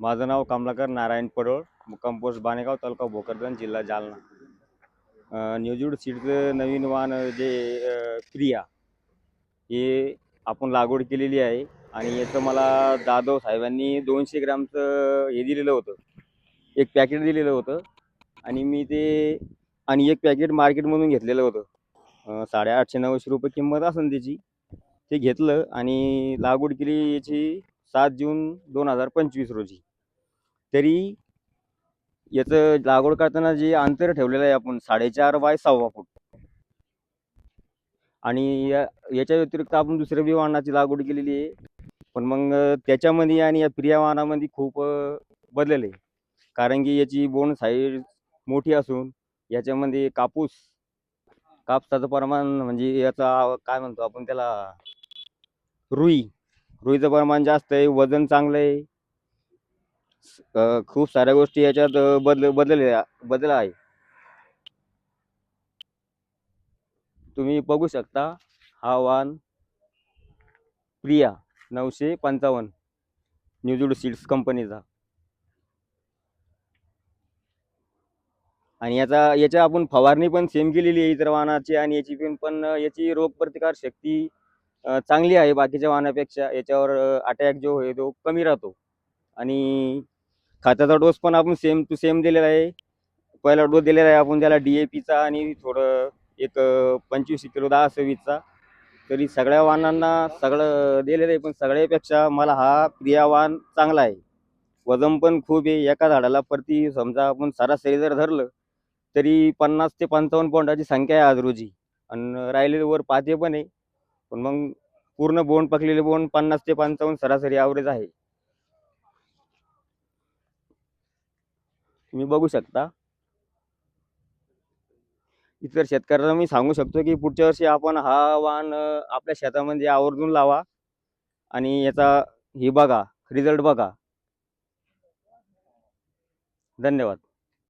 माझं नाव कमलाकर नारायण पडोळ मुक्काम पोस्ट बाणेगाव तालुका भोकरदन जिल्हा जालना. न्यूजूड सीडचं नवीन वाहन जे क्रिया हे आपण लागवड केलेली आहे. आणि याचं मला दादव साहेबांनी दोनशे ग्रामचं हे दिलेलं होतं. एक पॅकेट दिलेलं होतं. आणि मी ते आणि एक पॅकेट मार्केटमधून घेतलेलं होतं. साडेआठशे नऊशे रुपये किंमत असेल त्याची. ते घेतलं आणि लागवड केली याची सात जून दोन हजार पंचवीस रोजी. तरी याचं लागवड करताना जे अंतर ठेवलेलं आहे आपण साडेचार बाय सहावा फूट. आणि या याच्या व्यतिरिक्त आपण दुसऱ्या बी वाहनाची लागवड केलेली आहे. पण मग त्याच्यामध्ये आणि या प्रिया वाहनामध्ये खूप बदलेलं. आहे कारण की याची बोंड साईज मोठी असून याच्यामध्ये कापूस कापसाचं प्रमाण म्हणजे याचा काय म्हणतो आपण त्याला रुई रुईचं प्रमाण जास्त आहे वजन चांगलं आहे. खूप साऱ्या गोष्टी याच्यात बदल बदल बदल आहे. तुम्ही बघू शकता हा वाहन प्रिया नऊशे पंचावन्न न्यूजूड सीड्स कंपनीचा. आणि याचा याच्या आपण फवारणी पण सेम केलेली आहे इतर वाहनाची आणि याची पण पण याची रोगप्रतिकार शक्ती चांगली आहे. बाकीच्या वाहनापेक्षा याच्यावर अटॅक जो आहे तो कमी राहतो. आणि खताचा डोस पण आपण सेम टू सेम दिलेला आहे. पहिला डोस दिलेला आहे आपण त्याला डी ए पीचा आणि थोडं एक पंचवीस किलो दहा सव्वीसचा तरी सगळ्या वाहनांना सगळं दिलेलं आहे. पण सगळ्यापेक्षा मला हा प्रिया वाहन चांगला आहे. वजन पण खूप आहे. एका झाडाला प्रति समजा आपण सरासरी जर धरलं तरी पन्नास ते पंचावन्न पॉईंटाची संख्या आहे आज रोजी. आणि राहिलेले वर पाते पण आहे. पण मग पूर्ण बोंड पकलेले बोंड पन्नास ते पंचावन्न सरासरी ॲव्हरेज आहे. तुम्ही बघू शकता. इतर शेतकऱ्यांना मी सांगू शकतो की पुढच्या वर्षी आपण हा वाहन आपल्या शेतामध्ये आवर्जून लावा आणि याचा हे बघा रिझल्ट बघा. धन्यवाद.